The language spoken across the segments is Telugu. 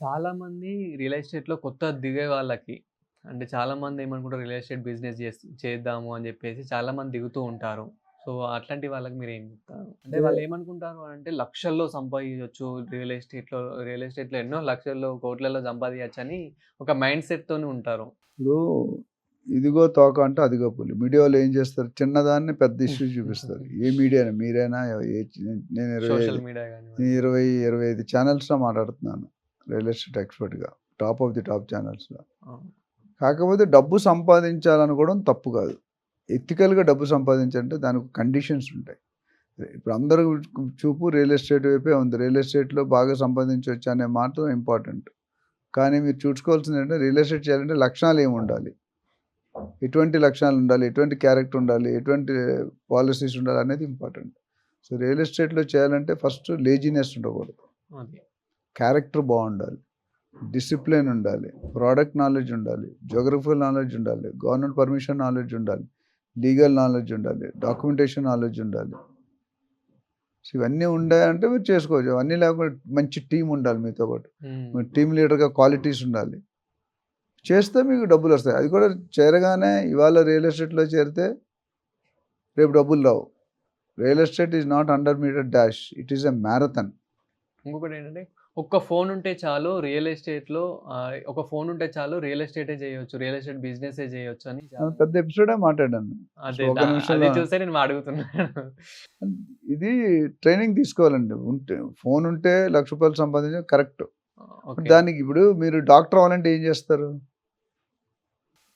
చాలా మంది రియల్ ఎస్టేట్‌లో కొత్త దిగే వాళ్ళకి అంటే చాలా మంది ఏమనుకుంటారు రియల్ ఎస్టేట్ బిజినెస్ చేస్ చేద్దాము అని చెప్పేసి చాలా మంది దిగుతూ ఉంటారు. సో, అట్లాంటి వాళ్ళకి మీరేం చెప్తారు? అంటే వాళ్ళు ఏమనుకుంటారు అంటే లక్షల్లో సంపాదించొచ్చు రియల్ ఎస్టేట్‌లో రియల్ ఎస్టేట్‌లో ఎన్నో లక్షల్లో, కోట్లలో సంపాదియచ్చని ఒక మైండ్ సెట్‌తోని ఉంటారు. ఇప్పుడు ఇదిగో తోక అంటే అదిగో పులి. మీడియాలో ఏం చేస్తారు? చిన్నదాన్ని పెద్ద ఇష్యూ చూపిస్తారు. ఏ మీడియానా మీరైనా ఏ నేను 25 సోషల్ మీడియా గానివ్వండి. 20, 25 ఛానల్స్‌లో మాట్లాడుతున్నాను. రియల్ ఎస్టేట్ ఎక్స్‌పర్ట్‌గా. టాప్ ఆఫ్ ది టాప్ ఛానల్స్‌లో. కాకపోతే డబ్బు సంపాదించాలనుకోవడం తప్పు కాదు. ఎథికల్‌గా డబ్బు సంపాదించాలంటే దానికి కండిషన్స్ ఉంటాయి. ఇప్పుడు అందరూ చూపు రియల్ ఎస్టేట్ వైపే ఉంది. రియల్ ఎస్టేట్‌లో బాగా సంపాదించొచ్చు అనే మాట ఇంపార్టెంట్. కానీ మీరు చూసుకోవాల్సింది ఏంటంటే రియల్ ఎస్టేట్ చేయాలంటే లక్షణాలు ఏమి ఉండాలి? ఎటువంటి లక్షణాలు ఉండాలి? ఎటువంటి క్యారెక్టర్ ఉండాలి? ఎటువంటి పాలిసీస్ ఉండాలి అనేది ఇంపార్టెంట్. సో, రియల్ ఎస్టేట్‌లో చేయాలంటే ఫస్ట్ లేజినెస్ ఉండకూడదు. క్యారెక్టర్ బాగుండాలి. డిసిప్లిన్ ఉండాలి. ప్రోడక్ట్ నాలెడ్జ్ ఉండాలి. జియోగ్రఫికల్ నాలెడ్జ్ ఉండాలి. గవర్నమెంట్ పర్మిషన్ నాలెడ్జ్ ఉండాలి. లీగల్ నాలెడ్జ్ ఉండాలి. డాక్యుమెంటేషన్ నాలెడ్జ్ ఉండాలి. సో, ఇవన్నీ ఉండాయంటే మీరు చేసుకోవచ్చు. అవన్నీ లేకుండా మంచి టీమ్ ఉండాలి మీతో పాటు. మీరు టీమ్ లీడర్‌గా క్వాలిటీస్ ఉండాలి. చేస్తే మీకు డబ్బులొస్తాయి. అది కూడా చేరగానే ఇవాళ రియల్ ఎస్టేట్‌లో చేరితే రేపు డబ్బులు రావు. Real estate is not hundred metre dash. It is a marathon. ఇంకొకటేంటంటే ఒక్క ఫోన్ ఉంటే చాలు రియల్ ఎస్టేట్‌లో ఒక ఫోన్ ఉంటే చాలు రియల్ ఎస్టేటే చేయొచ్చు. రియల్ ఎస్టేట్ బిజినెసే చేయొచ్చు అని పెద్ద ఎపిసోడే మాట్లాడాను. అదే చూసే నేను అడుగుతున్నాను. ఇది ట్రైనింగ్ తీసుకోవాలండి. ఉంటే ఫోన్ ఉంటే రూ. 1,00,000 సంపాదించడం కరెక్ట్. దానికి ఇప్పుడు మీరు డాక్టర్ అవ్వాలంటే ఏం చేస్తారు?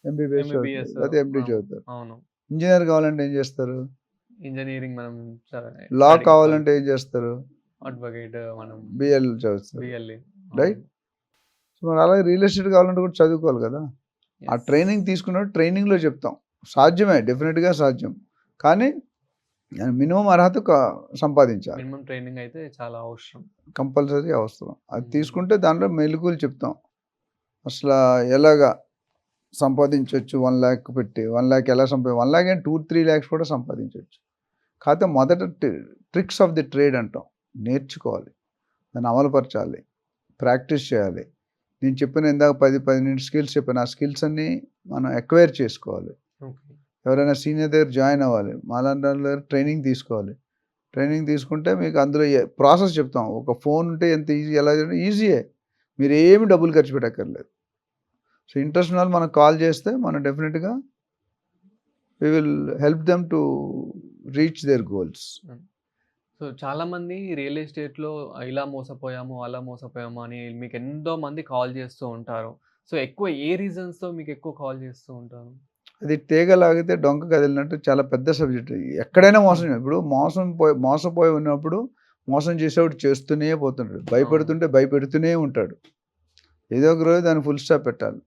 ఎంబీబీఎస్ లేకపోతే ఎండీ అవును. చదువుతారు. ఇంజినీర్ కావాలంటే ఏం చేస్తారు? ఇంజినీరింగ్ మనం లా కావాలంటే ఏం చేస్తారు? అడ్వకేట్ మనం బీఎల్ చదువుతారు. బిఎల్ఈ. రైట్? సో, మరి అలాగే రియల్ ఎస్టేట్ కావాలంటే కూడా చదువుకోవాలి కదా! ఆ. ట్రైనింగ్ తీసుకున్నప్పుడు ట్రైనింగ్‌లో చెప్తాం. సాధ్యమే డెఫినిట్‌గా సాధ్యం. కానీ మినిమమ్ అర్హత సంపాదించాలి. మినిమమ్ ట్రైనింగ్ అయితే చాలా అవసరం. కంపల్సరీ అవసరం. అది. తీసుకుంటే దాంట్లో మెళకువలు చెప్తాం. అసలా ఎలాగా సంపాదించొచ్చు 1,00,000 పెట్టి 1,00,000 ఎలా సంపా 1,00,000 ఏంటి 2, 3 లాక్స్ కూడా సంపాదించొచ్చు. కాకపోతే మొదట టి ట్రిక్స్ ఆఫ్ ది ట్రేడ్ అంటాం. నేర్చుకోవాలి. దాన్ని అమలుపరచాలి. ప్రాక్టీస్ చేయాలి. నేను చెప్పిన ఇందాక 10, 12 స్కిల్స్ చెప్పాను. ఆ స్కిల్స్ అన్నీ మనం ఎక్వైర్ చేసుకోవాలి. ఎవరైనా సీనియర్ దగ్గర జాయిన్ అవ్వాలి. మాలాంటి వాళ్ళ దగ్గర ట్రైనింగ్ తీసుకోవాలి. ట్రైనింగ్ తీసుకుంటే మీకు అందులో ప్రాసెస్ చెప్తాం. ఒక ఫోన్ ఉంటే ఎంత ఈజీ ఎలా ఈజీయే. మీరు ఏమి డబ్బులు ఖర్చు పెట్టక్కర్లేదు. సో, ఇంట్రెస్ట్ ఉన్నవాళ్ళు మనకు కాల్ చేస్తే మనం డెఫినిట్‌గా we will help them to reach their goals. So, చాలామంది రియల్ ఎస్టేట్‌లో ఇలా మోసపోయాము, అలా మోసపోయాము అని మీకు ఎంతో మంది కాల్ చేస్తూ ఉంటారు. సో, ఎక్కువ ఏ రీజన్స్‌తో మీకు ఎక్కువ కాల్ చేస్తూ ఉంటారు? అది తీగ లాగితే డొంక కదిలినట్టు చాలా పెద్ద సబ్జెక్ట్. ఎక్కడైనా మోసం ఇప్పుడు మోసం పోయి మోసపోయి ఉన్నప్పుడు మోసం చేసేవాడు చేస్తూనే పోతుంటాడు. భయపెడుతుంటే భయపెడుతూనే ఉంటాడు. ఏదో ఒక రోజు దానికి ఫుల్ స్టాప్ పెట్టాలి.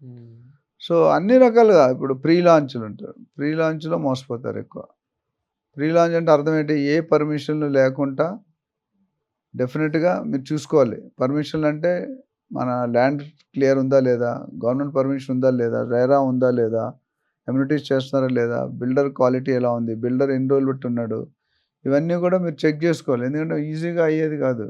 హ్మ్. సో, అన్ని రకాలుగా ఇప్పుడు ప్రీ లాంచ్‌లు ఉంటారు. ప్రీ లాంచ్‌లో మోసపోతారు ఎక్కువ. ప్రీ అంటే అర్థం ఏంటి? ఏ పర్మిషన్‌లు లేకుండా డెఫినెట్గా మీరు చూసుకోవాలి. పర్మిషన్‌లు అంటే మన ల్యాండ్ క్లియర్ ఉందా లేదా? గవర్నమెంట్ పర్మిషన్ ఉందా లేదా? రైరా ఉందా లేదా? ఎమ్యూనిటీస్ చేస్తున్నారా లేదా? బిల్డర్ క్వాలిటీ ఎలా ఉంది? బిల్డర్ ఎన్ని రోజులు పెట్టున్నాడు ఇవన్నీ కూడా మీరు చెక్ చేసుకోవాలి. ఎందుకంటే ఈజీగా అయ్యేది కాదు.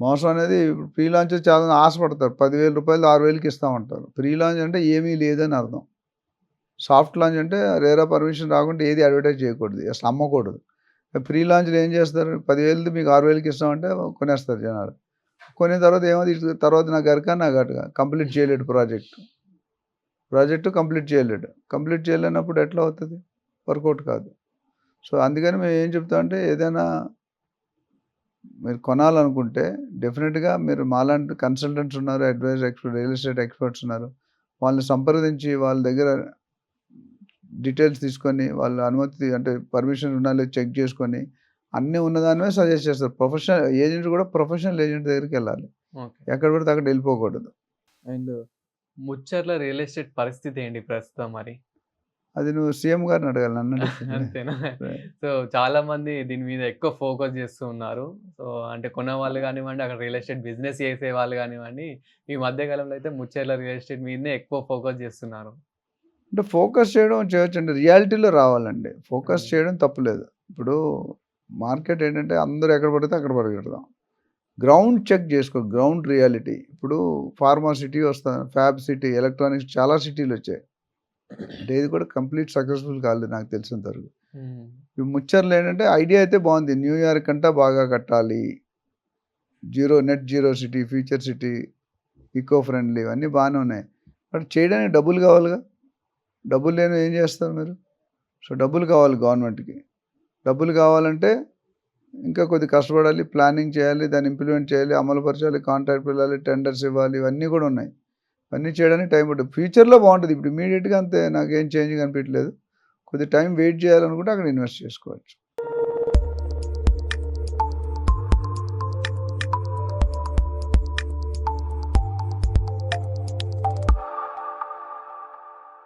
మోసం అనేది ఫ్రీ ప్రీ లాంచ్ చాలా ఆశపడతారు. రూ. 10,000 6,000కి ఇస్తామంటారు. ప్రీ లాంచ్ అంటే ఏమీ లేదని అర్థం. సాఫ్ట్ లాంచ్ అంటే రేరా పర్మిషన్ రాకుండా ఏది అడ్వర్టైజ్ చేయకూడదు. అసలు అమ్మకూడదు. ప్రీ లాంచ్‌లో ఏం చేస్తారు? పదివేలది మీకు 6,000కి ఇస్తామంటే కొనేస్తారు జనాలు. కొనే తర్వాత ఏమో తర్వాత నా గరక నా అటుక కంప్లీట్ చేయలేడు ప్రాజెక్ట్. ప్రాజెక్టు కంప్లీట్ చేయలేడు. కంప్లీట్ చేయలేనప్పుడు ఎట్లా అవుతుంది వర్కౌట్ కాదు. సో, అందుకని మేము ఏం చెప్తామంటే ఏదైనా మీరు కొనాలనుకుంటే డెఫినెట్గా మీరు మాలాంటి కన్సల్టెంట్స్ ఉన్నారు. Advisor expert real estate experts ఉన్నారు. వాళ్ళని సంప్రదించి వాళ్ళ దగ్గర డీటెయిల్స్ తీసుకొని వాళ్ళ అనుమతి అంటే పర్మిషన్ ఉన్నా లేదో చెక్ చేసుకొని అన్నీ ఉన్నదానివే సజెస్ట్ చేస్తారు. ప్రొఫెషనల్ ఏజెంట్ కూడా ప్రొఫెషనల్ ఏజెంట్ దగ్గరికెళ్ళాలి. ఓకే. ఎక్కడ పడితే అక్కడ వెళ్ళిపోకూడదు. అండ్ ముచ్చర్ల రియల్ ఎస్టేట్ పరిస్థితి ఏంటి ప్రస్తుతం మరి? అది నువ్వు సీఎం గారిని అడగాలి. నన్ను. అంతేనా? సో, చాలామంది దీని మీద ఎక్కువ ఫోకస్ చేస్తూ ఉన్నారు. సో, అంటే కొన్నవాళ్ళు కానివ్వండి, అక్కడ రియల్ ఎస్టేట్ బిజినెస్ చేసేవాళ్ళు కానివ్వండి, ఈ మధ్య కాలంలో అయితే ముచ్చెర్ల రియల్ ఎస్టేట్ మీదనే ఎక్కువ ఫోకస్ చేస్తున్నారు. అంటే ఫోకస్ చేయడం చేయొచ్చండి. రియాలిటీలో రావాలండి. ఫోకస్. చేయడం తప్పులేదు. ఇప్పుడు మార్కెట్ ఏంటంటే అందరూ ఎక్కడ పడితే అక్కడ పరిగెడతాం. గ్రౌండ్ చెక్ చేసుకో గ్రౌండ్ రియాలిటీ ఇప్పుడు ఫార్మా సిటీ వస్తుంది ఫ్యాబ్ సిటీ ఎలక్ట్రానిక్స్ చాలా సిటీలు వచ్చాయి అంటే ఇది కూడా కంప్లీట్ సక్సెస్ఫుల్ కాలేదు నాకు తెలిసినంత వరకు. ఇప్పుడు ముచ్చర్లు ఏంటంటే ఐడియా అయితే బాగుంది న్యూయార్క్ అంతా బాగా కట్టాలి zero net zero city future city eco friendly ఇవన్నీ బాగానే ఉన్నాయి బట్ చేయడానికి డబ్బులు కావాలిగా డబ్బులు లేని ఏం చేస్తారు మీరు? సో డబ్బులు కావాలి గవర్నమెంట్కి. డబ్బులు కావాలంటే ఇంకా కొద్ది కష్టపడాలి ప్లానింగ్ చేయాలి దాన్ని ఇంప్లిమెంట్ చేయాలి అమలుపరచాలి కాంట్రాక్ట్ వెళ్ళాలి టెండర్స్ ఇవ్వాలి ఇవన్నీ కూడా ఉన్నాయి. ఇవన్నీ చేయడానికి టైం పడుతుంది. ఫ్యూచర్లో బాగుంటుంది. ఇప్పుడు ఇమీడియట్గా అంతే నాకేం చేంజ్ కనిపించలేదు కొద్ది టైం వెయిట్ చేయాలనుకుంటే అక్కడ ఇన్వెస్ట్ చేసుకోవచ్చు.